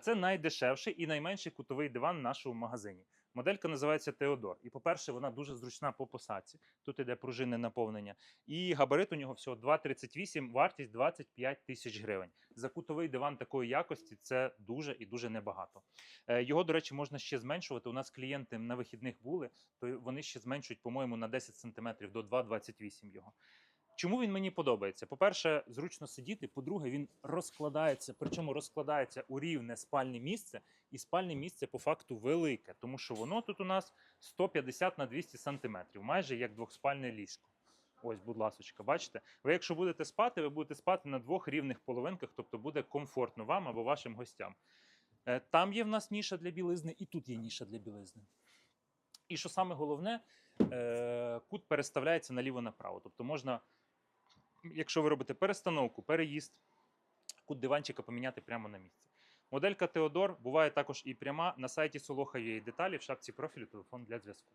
це найдешевший і найменший кутовий диван в нашому магазині. Моделька називається Теодор. І, по-перше, вона дуже зручна по посадці. Тут іде пружинне наповнення. І габарит у нього всього 2,38, вартість 25 тисяч гривень. За кутовий диван такої якості це дуже і дуже небагато. Е, Його, до речі, можна ще зменшувати. У нас клієнти на вихідних були, то вони ще зменшують, по-моєму, на 10 см до 2,28 його. Чому він мені подобається? По-перше, зручно сидіти. По-друге, він розкладається, причому розкладається у рівне спальне місце, і спальне місце по факту велике, тому що воно тут у нас 150 на 200 сантиметрів, майже як двохспальне ліжко. Ось, будь ласочка, бачите? Ви, якщо будете спати, ви будете спати на двох рівних половинках, тобто буде комфортно вам або вашим гостям. Е, Там є в нас ніша для білизни, і тут є ніша для білизни. І що саме головне, е, кут переставляється наліво-направо. Тобто можна, якщо ви робите перестановку, переїзд, кут диванчика поміняти прямо на місці. Моделька Теодор буває також і пряма на сайті Солоха є деталі в шапці профілю телефон для зв'язку.